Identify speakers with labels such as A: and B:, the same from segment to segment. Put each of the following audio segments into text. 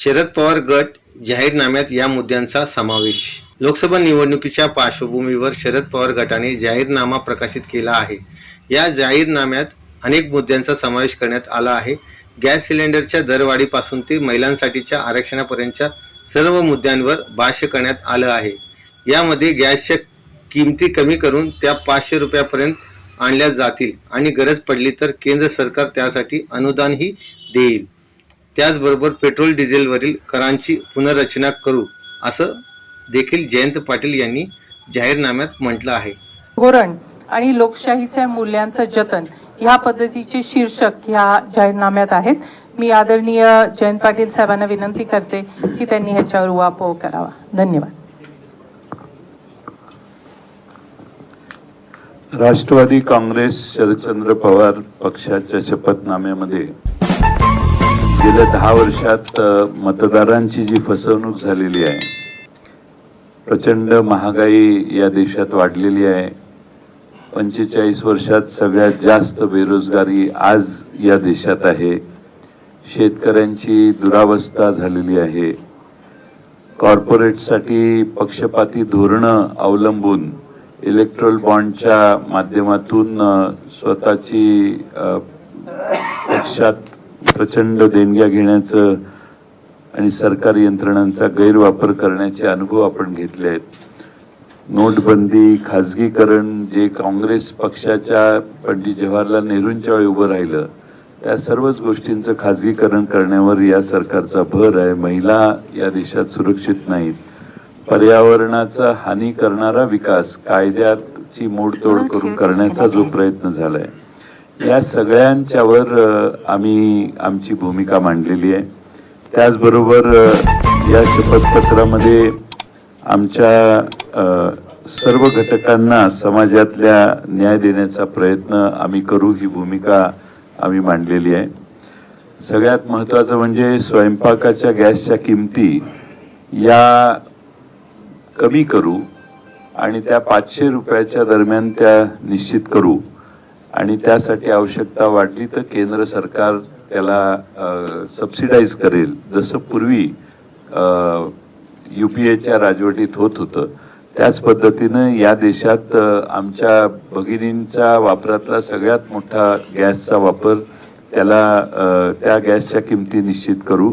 A: शरद पवार गट जाहीरनाम्यात या मुद्द्यांचा समावेश. लोकसभा निवडणुकीच्या पार्श्वभूमीवर शरद पवार गटाने जाहीरनामा प्रकाशित केला आहे. या जाहीरनाम्यात अनेक मुद्द्यांचा समावेश करण्यात आला आहे. गॅस सिलेंडरच्या दरवाढीपासून ते महिलांसाठीच्या आरक्षणापर्यंतच्या सर्व मुद्द्यांवर भाष्य करण्यात आलं आहे. यामध्ये गॅसच्या किमती कमी करून त्या पाचशे रुपयापर्यंत आणल्या जातील आणि गरज पडली तर केंद्र सरकार त्यासाठी अनुदानही देईल. त्याचबरोबर पेट्रोल डिझेलवरील करांची पुनर्रचना करू असं देखील जयंत पाटील यांनी जाहीरनाम्यात म्हटलं आहे.
B: धोरण आणि लोकशाहीच्या मूल्यांचं जतन ह्या पद्धतीचे शीर्षक ह्या जाहीरनाम्यात आहेत. मी आदरणीय जयंत पाटील साहेबांना विनंती करते की त्यांनी ह्याच्यावर उहापोह करावा. धन्यवाद.
C: राष्ट्रवादी काँग्रेस शरदचंद्र पवार पक्षाच्या शपथनाम्यामध्ये गेल्या दहा वर्षात मतदारांची जी फसवणूक झालेली आहे प्रचंड महागाई या देशात वाढलेली आहे. पंचेचाळीस वर्षात सगळ्यात जास्त बेरोजगारी आज या देशात आहे. शेतकऱ्यांची दुरावस्था झालेली आहे. कॉर्पोरेटसाठी पक्षपाती धोरणं अवलंबून इलेक्ट्रल बॉन्डच्या माध्यमातून स्वतःची पक्षात प्रचंड देणग्या घेण्याचं आणि सरकारी यंत्रणांचा गैरवापर करण्याचे अनुभव आपण घेतले आहेत. नोटबंदी खाजगीकरण जे काँग्रेस पक्षाच्या पंडित जवाहरलाल नेहरूंच्या वेळी उभं राहिलं त्या सर्वच गोष्टींचं खाजगीकरण करण्यावर या सरकारचा भर आहे. महिला या देशात सुरक्षित नाहीत. पर्यावरणाचा हानी करणारा विकास कायद्याची मोडतोड करून करण्याचा जो प्रयत्न झालाय. या सगळ्यांच्यावर आम्ही आमची भूमिका मांडलेली आहे. त्याचबरोबर या शपथपत्रामध्ये आमच्या सर्व घटकांना समाजातल्या न्याय देण्याचा प्रयत्न आम्ही करू ही भूमिका आम्ही मांडलेली आहे. सगळ्यात महत्त्वाचं म्हणजे स्वयंपाकाच्या गॅसच्या किमती या कमी करू आणि त्या पाचशे रुपयाच्या दरम्यान त्या निश्चित करू. आणि त्यासाठी आवश्यकता वाटली तर केंद्र सरकार त्याला सबसिडाईज करेल. जसं पूर्वी यू पी एच्या राजवटीत होत होतं त्याच पद्धतीनं या देशात आमच्या भगिनींच्या वापरातला सगळ्यात मोठा गॅसचा वापर त्याला त्या गॅसच्या किमती निश्चित करू.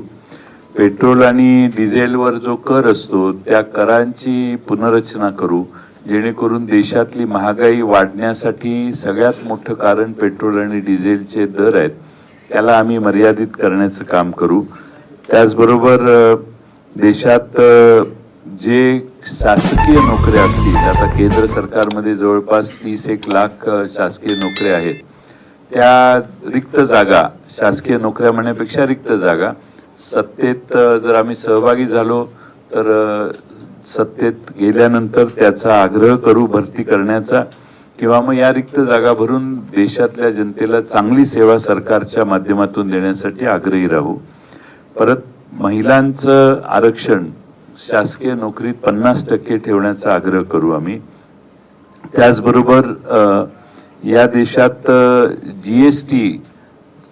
C: पेट्रोल आणि डिझेलवर जो कर असतो त्या करांची पुनर्रचना करू. जेणेकरून देशातली महागाई वाढण्यासाठी सगळ्यात मोठं कारण पेट्रोल आणि डिझेलचे दर आहेत त्याला आम्ही मर्यादित करण्याचं काम करू. त्याचबरोबर देशात जे शासकीय नोकऱ्या असतील आता केंद्र सरकारमध्ये जवळपास तीस एक लाख शासकीय नोकऱ्या आहेत. त्या रिक्त जागा शासकीय नोकऱ्या म्हणण्यापेक्षा रिक्त जागा सत्तेत जर आम्ही सहभागी झालो तर सत्तेत गेल्यानंतर त्याचा आग्रह करू भरती करण्याचा किंवा मग या रिक्त जागा भरून देशातल्या जनतेला चांगली सेवा सरकारच्या माध्यमातून देण्यासाठी आग्रही राहू. परत महिलांचं आरक्षण शासकीय नोकरीत पन्नास टक्के ठेवण्याचा आग्रह करू आम्ही. त्याचबरोबर या देशात जी एस टी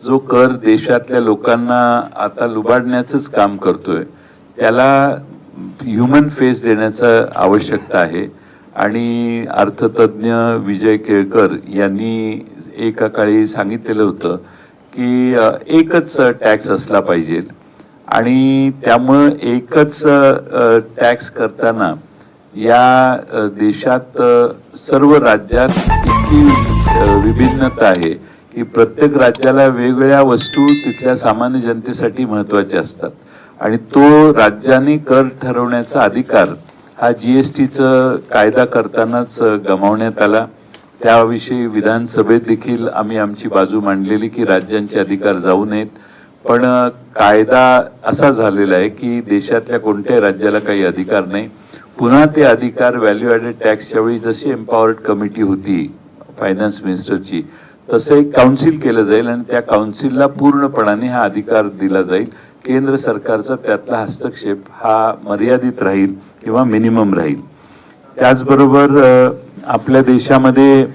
C: जो कर देशातल्या लोकांना आता लुबाडण्याचंच काम करतोय त्याला ह्युमन फेस देण्याचं आवश्यकता आहे. आणि अर्थतज्ञ विजय केळकर यांनी एका काळी सांगितलेलं होतं की एकच टॅक्स असला पाहिजे. आणि त्यामुळं एकच टॅक्स करताना या देशात सर्व राज्यात इतकी विभिन्नता आहे की प्रत्येक राज्याला वेगवेगळ्या वस्तू तिथल्या सामान्य जनतेसाठी महत्त्वाच्या असतात. आणि तो राज्याने कर ठरवण्याचा अधिकार हा जीएसटीचं कायदा करतानाच गमावण्यात आला. त्याविषयी विधानसभेत देखील आम्ही आमची बाजू मांडलेली की राज्यांचे अधिकार जाऊ नयेत. पण कायदा असा झालेला आहे की देशातल्या कोणत्याही राज्याला काही अधिकार नाही. पुन्हा ते अधिकार व्हॅल्यू ॲडेड टॅक्सच्या वेळी जशी एम्पॉवर्ड कमिटी होती फायनान्स मिनिस्टरची तसं एक काउन्सिल केलं जाईल आणि त्या काउन्सिलला पूर्णपणाने हा अधिकार दिला जाईल. केंद्र सरकारचा त्यातला हस्तक्षेप हा मर्यादित राहील किंवा मिनिमम राहील. त्याचबरोबर आपल्या देशामध्ये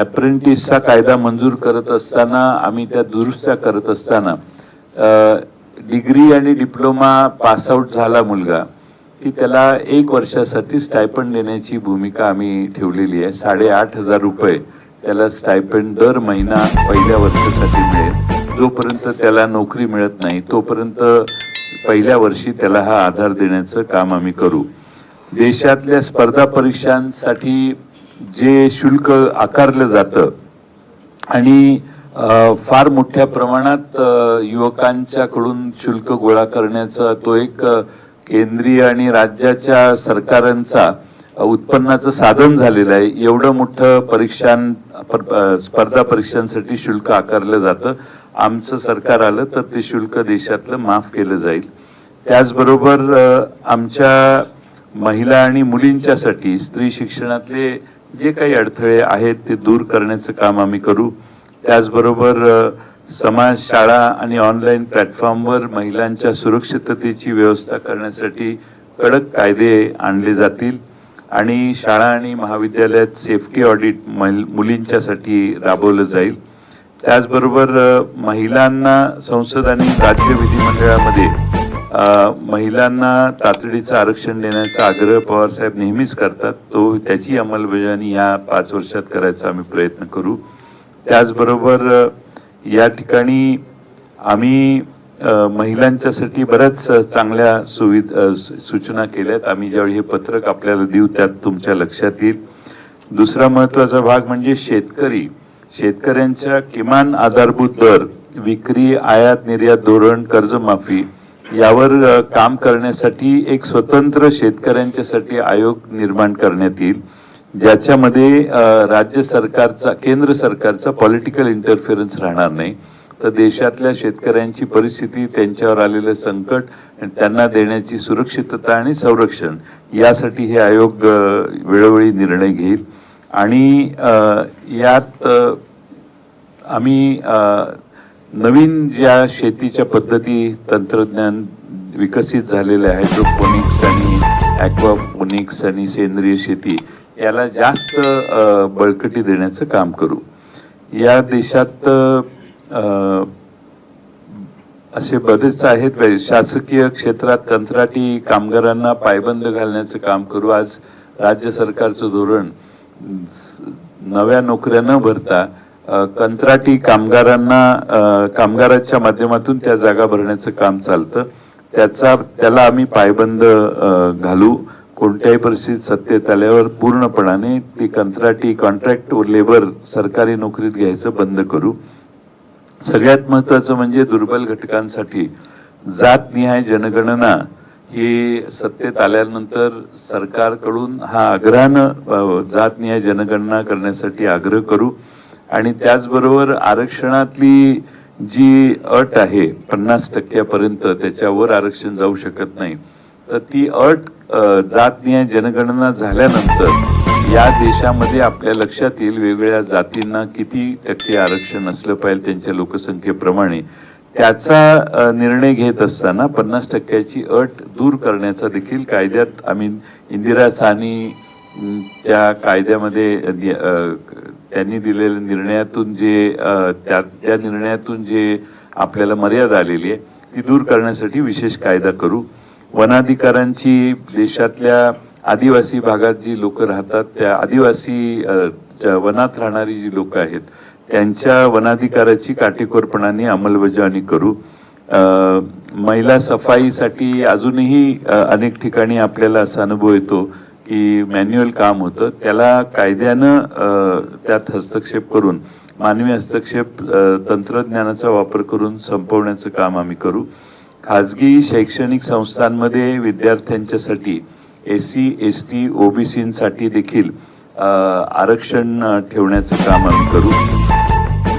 C: अप्रेंटिसचा कायदा मंजूर करत असताना आम्ही त्या दुरुस्त्या करत असताना डिग्री आणि डिप्लोमा पास आउट झाला मुलगा की त्याला एक वर्षासाठी स्टायपंड देण्याची भूमिका आम्ही ठेवलेली आहे. साडेआठ हजार रुपये त्याला स्टायपंड दर महिना पहिल्या वर्षासाठी मिळेल. जोपर्यंत त्याला नोकरी मिळत नाही तोपर्यंत पहिल्या वर्षी त्याला हा आधार देण्याचं काम आम्ही करू. देशातल्या स्पर्धा परीक्षांसाठी जे शुल्क आकारलं जातं आणि फार मोठ्या प्रमाणात युवकांच्याकडून शुल्क गोळा करण्याचा तो एक केंद्रीय आणि राज्याच्या सरकारांचा उत्पन्नाचं साधन झालेलं आहे. एवढं मोठं परीक्षां पर- स्पर्धा परीक्षांसाठी शुल्क आकारलं जातं. आमचं सरकार आलं तर ते शुल्क देशातलं माफ केलं जाईल. त्याचबरोबर आमच्या महिला आणि मुलींच्यासाठी स्त्री शिक्षणातले जे काही अडथळे आहेत ते दूर करण्याचं काम आम्ही करू. त्याचबरोबर समाज शाळा आणि ऑनलाईन प्लॅटफॉर्मवर महिलांच्या सुरक्षिततेची व्यवस्था करण्यासाठी कडक कायदे आणले जातील आणि शाळा आणि महाविद्यालयात सेफ्टी ऑडिट मुलींच्यासाठी राबवलं जाईल. त्याचबरोबर महिलांना संसद आणि राज्य विधिमंडळामध्ये महिलांना तातडीचं आरक्षण देण्याचा आग्रह पवार साहेब नेहमीच करतात. तो त्याची अंमलबजावणी या पाच वर्षात करायचा आम्ही प्रयत्न करू. त्याचबरोबर या ठिकाणी आम्ही महिलांच्यासाठी बऱ्याच चांगल्या सुविधा सूचना केल्यात. आम्ही ज्यावेळी हे पत्रक आपल्याला देऊ त्यात तुमच्या लक्षात येईल. दुसरा महत्त्वाचा भाग म्हणजे शेतकरी. शेतकऱ्यांच्या किमान आधारभूत दर विक्री आयात निर्यात धोरण कर्जमाफी यावर काम करण्यासाठी एक स्वतंत्र शेतकऱ्यांच्यासाठी आयोग निर्माण करण्यात येईल ज्याच्यामध्ये राज्य सरकारचा केंद्र सरकारचा पॉलिटिकल इंटरफिरन्स राहणार नाही. तर देशातल्या शेतकऱ्यांची परिस्थिती त्यांच्यावर आलेलं संकट त्यांना देण्याची सुरक्षितता आणि संरक्षण यासाठी हे आयोग वेळोवेळी निर्णय घेईल. आणि यात आम्ही नवीन ज्या शेतीच्या पद्धती तंत्रज्ञान विकसित झालेले आहे हायड्रोपोनिक्स आणि ॲक्वापोनिक्स आणि सेंद्रिय शेती याला जास्त बळकटी देण्याचं काम करू. या देशात असे बरेच आहेत शासकीय क्षेत्रात कंत्राटी कामगारांना पायबंद घालण्याचं काम करू. आज राज्य सरकारचं धोरण नव्या नोकऱ्या न भरता कंत्राटी कामगारांना कामगारांच्या माध्यमातून त्या जागा भरण्याचं काम चालतं. त्याचा त्याला आम्ही पायबंद घालू. कोणत्याही परिस्थितीत सत्तेत आल्यावर पूर्णपणाने ती कंत्राटी कॉन्ट्रॅक्ट लेबर सरकारी नोकरीत घ्यायचं बंद करू. सगळ्यात महत्वाचं म्हणजे दुर्बल घटकांसाठी जातनिहाय जनगणना ही सत्तेत आल्यानंतर सरकारकडून हा आग्रहानं जात जातनिहाय जनगणना करण्यासाठी आग्रह करू. आणि त्याचबरोबर आरक्षणातली जी अट आहे पन्नास टक्क्यापर्यंत त्याच्यावर आरक्षण जाऊ शकत नाही. तर ती अट जात जातनिहाय जनगणना झाल्यानंतर या देशामध्ये आपल्या लक्षात येईल वेगवेगळ्या जातींना किती टक्के आरक्षण असलं पाहिजे त्यांच्या लोकसंख्येप्रमाणे. त्याचा निर्णय घेत असताना पन्नास टक्क्याची अट दूर करण्याचा देखील कायद्यात आम्ही इंदिरा सानीच्या कायद्यामध्ये त्यांनी दिलेल्या निर्णयातून जे त्या त्या निर्णयातून जे आपल्याला मर्यादा आलेली आहे ती दूर करण्यासाठी विशेष कायदा करू. वनाधिकारांची देशातल्या आदिवासी भागात जी लोक राहतात त्या आदिवासी वनात राहणारी जी लोक आहेत त्यांच्या वनाधिकाराची काटेकोरपणाने अंमलबजावणी करू. महिला सफाईसाठी अजूनही अनेक ठिकाणी आपल्याला असा अनुभव येतो की मॅन्युअल काम होतं. त्याला कायद्यानं त्यात हस्तक्षेप करून मानवी हस्तक्षेप तंत्रज्ञानाचा वापर करून संपवण्याचं काम आम्ही करू. खाजगी शैक्षणिक संस्थांमध्ये विद्यार्थ्यांच्यासाठी एस सी एस टी ओबीसीसाठी देखील आरक्षण ठेवण्याचं काम आम्ही करू.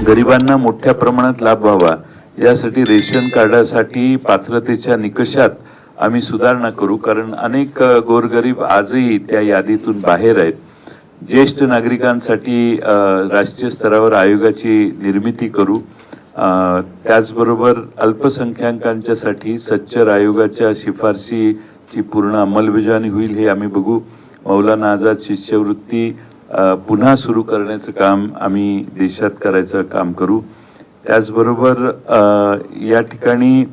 C: गरिबांना मोठ्या प्रमाणात लाभ व्हावा. यासाठी रेशन कार्डासाठी पात्रतेच्या निकषात आम्ही सुधारणा करू कारण अनेक गोरगरीब आजही त्या यादीतून बाहेर आहेत. ज्येष्ठ नागरिकांसाठी राष्ट्रीय स्तरावर आयोगाची निर्मिती करू. त्याचबरोबर अल्पसंख्याकांच्यासाठी सच्चर आयोगाच्या शिफारशीची पूर्ण अंमलबजावणी होईल हे आम्ही बघू. मौलाना आझाद शिष्यवृत्ती पुन्हा सुरू करण्याचं काम आम्ही देशात करायचं काम करू. त्याचबरोबर या ठिकाणी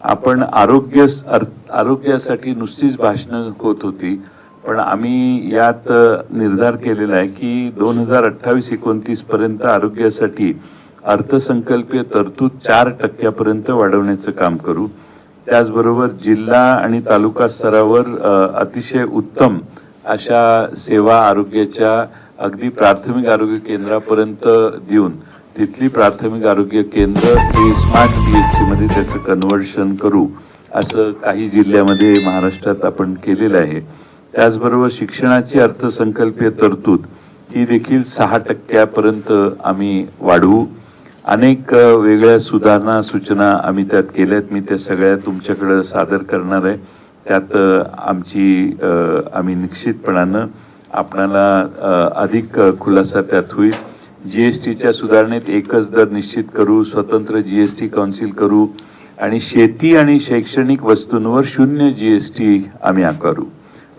C: आपण आरोग्य अर्थ- आरोग्यासाठी नुसतीच भाषणं होत होती पण आम्ही यात निर्धार केलेला आहे की दोन हजार अठ्ठावीस एकोणतीस पर्यंत आरोग्यासाठी अर्थसंकल्पीय तरतूद चार टक्क्यापर्यंत वाढवण्याचं काम करू. त्याचबरोबर जिल्हा आणि तालुका स्तरावर अतिशय उत्तम अशा सेवा आरोग्याच्या अगदी प्राथमिक आरोग्य केंद्रापर्यंत देऊन तिथली प्राथमिक आरोग्य केंद्र हे स्मार्ट पी एच सीमध्ये त्याचं कन्व्हर्शन करू असं काही जिल्ह्यामध्ये महाराष्ट्रात आपण केलेलं आहे. त्याचबरोबर शिक्षणाची अर्थसंकल्पीय तरतूद ही देखील सहा टक्क्यापर्यंत आम्ही वाढवू. अनेक वेगळ्या सुधारणा सूचना आम्ही त्यात केल्यात. मी त्या सगळ्या तुमच्याकडे सादर करणार आहे. त्यात आमची आम्ही निश्चितपणानं आपणाला अधिक खुलासा त्यात होईल. जी एस टीच्या सुधारणेत एकच दर निश्चित करू स्वतंत्र जी एस टी काउन्सिल करू आणि शेती आणि शैक्षणिक वस्तूंवर शून्य जी एस टी आम्ही आकारू.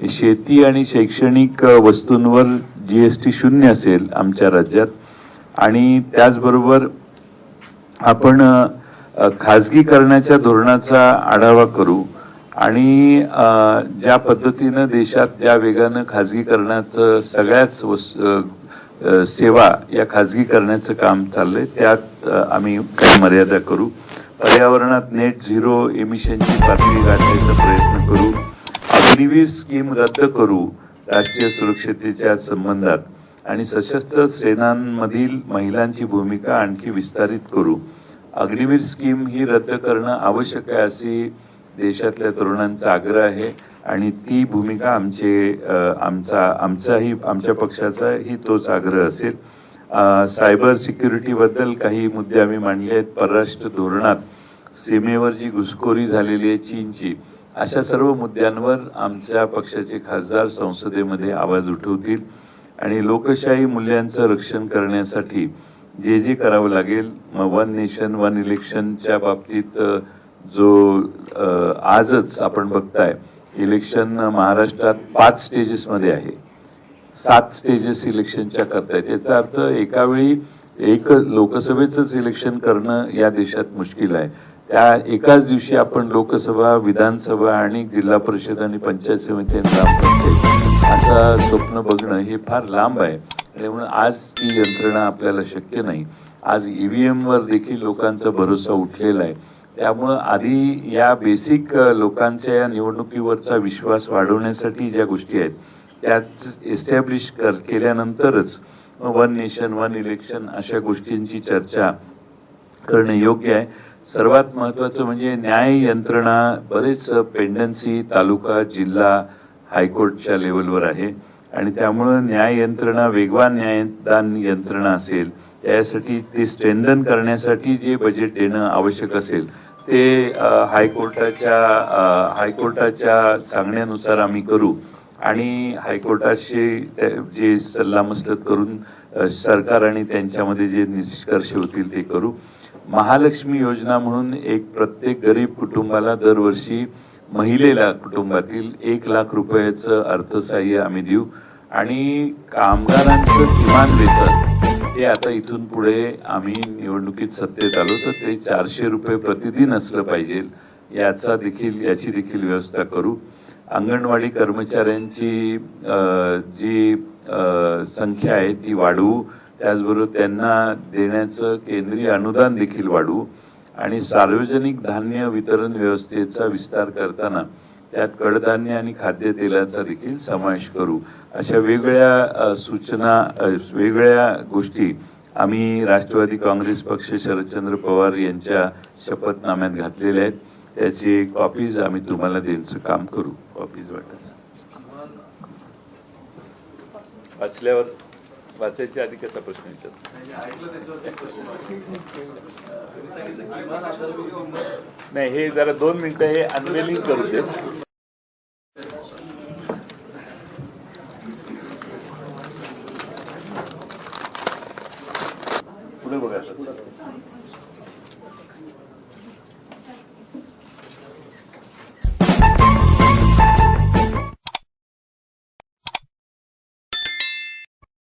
C: शेती आणि शैक्षणिक वस्तूंवर जी एस टी शून्य असेल आमच्या राज्यात आणि त्याचबरोबर आपण खाजगीकरणाच्या धोरणाचा आढावा करू. आणि ज्या पद्धतीनं देशात ज्या वेगानं खाजगीकरणाचं सगळ्याच सेवा या खाजगीकरणाचं काम चाललंय त्यात आम्ही काही मर्यादा करू. पर्यावरणात नेट झिरो एमिशनची पातळी गाठण्याचा प्रयत्न करू. अग्निवीर स्कीम रद्द करू राष्ट्रीय सुरक्षतेच्या संबंधात. आणि सशस्त्र सेनांमधील महिलांची भूमिका आणखी विस्तारित करू. अग्निवीर स्कीम ही रद्द करणं आवश्यक आहे अशी देशातल्या तरुणांचा आग्रह आहे आणि ती भूमिका आमचे आमचा आमचाही आमच्या पक्षाचाही तोच आग्रह असेल. सायबर सिक्युरिटी बद्दल काही मुद्दे आम्ही मांडले आहेत. परराष्ट्र धोरणात सीमेवर जी घुसखोरी झालेली आहे चीनची अशा सर्व मुद्द्यांवर आमच्या पक्षाचे खासदार संसदेमध्ये आवाज उठवतील आणि लोकशाही मूल्यांचं रक्षण करण्यासाठी जे जे करावं लागेल वन नेशन वन इलेक्शनच्या बाबतीत जो आजच आपण बघताय इलेक्शन महाराष्ट्रात पाच स्टेजेसमध्ये आहे. सात स्टेजेस इलेक्शनच्या करतायत. याचा अर्थ एका वेळी एक लोकसभेचंच इलेक्शन करणं या देशात मुश्किल आहे. त्या एकाच दिवशी आपण लोकसभा विधानसभा आणि जिल्हा परिषद आणि पंचायत समिती असं स्वप्न बघणं हे फार लांब आहे. त्यामुळे आज ती यंत्रणा आपल्याला शक्य नाही. आज ईव्हीएम वर देखील लोकांचा भरोसा उठलेला आहे. त्यामुळं आधी या बेसिक लोकांच्या या निवडणुकीवरचा विश्वास वाढवण्यासाठी ज्या गोष्टी आहेत त्या एस्टॅब्लिश कर केल्यानंतरच वन नेशन वन इलेक्शन अशा गोष्टींची चर्चा करणं योग्य आहे. सर्वात महत्वाचं म्हणजे न्याय यंत्रणा बरेच पेंडन्सी तालुका जिल्हा हायकोर्टच्या लेवलवर आहे. आणि त्यामुळं न्याय यंत्रणा वेगवान न्यायदान यंत्रणा असेल त्यासाठी ते स्ट्रेंथन करण्यासाठी जे बजेट देणं आवश्यक असेल ते हायकोर्टाच्या हायकोर्टाच्या सांगण्यानुसार आम्ही करू. आणि हायकोर्टाशी जे सल्लामसलत करून सरकार आणि त्यांच्यामध्ये जे निष्कर्ष होतील ते करू. महालक्ष्मी योजना म्हणून एक प्रत्येक गरीब कुटुंबाला दरवर्षी महिलेला कुटुंबातील एक लाख रुपयाचं अर्थसहाय्य आम्ही देऊ. आणि कामगारांचं किमान वेतन हे आता इथून पुढे आम्ही निवडणुकीत सत्तेत आलो तर ते चारशे रुपये प्रतिदिन असलं पाहिजे. याचा देखील याची देखील व्यवस्था करू. अंगणवाडी कर्मचाऱ्यांची जी संख्या आहे ती वाढवू त्याचबरोबर त्यांना देण्याचं केंद्रीय अनुदान देखील वाढवू आणि सार्वजनिक धान्य वितरण व्यवस्थेचा विस्तार करताना त्यात कडधान्य आणि खाद्यतेलाचा देखील समावेश करू. अशा वेगळ्या सूचना वेगळ्या गोष्टी आम्ही राष्ट्रवादी काँग्रेस पक्ष शरदचंद्र पवार यांच्या शपथनाम्यात घातलेल्या आहेत. त्याची कॉपीज आम्ही तुम्हाला देण्याचं काम करू. कॉपीज वाटायचं. वाचल्यावर वाचायच्या आधी कसा प्रश्न विचार नाही हे जरा दोन मिनिटं हे अनवेलिंग करू दे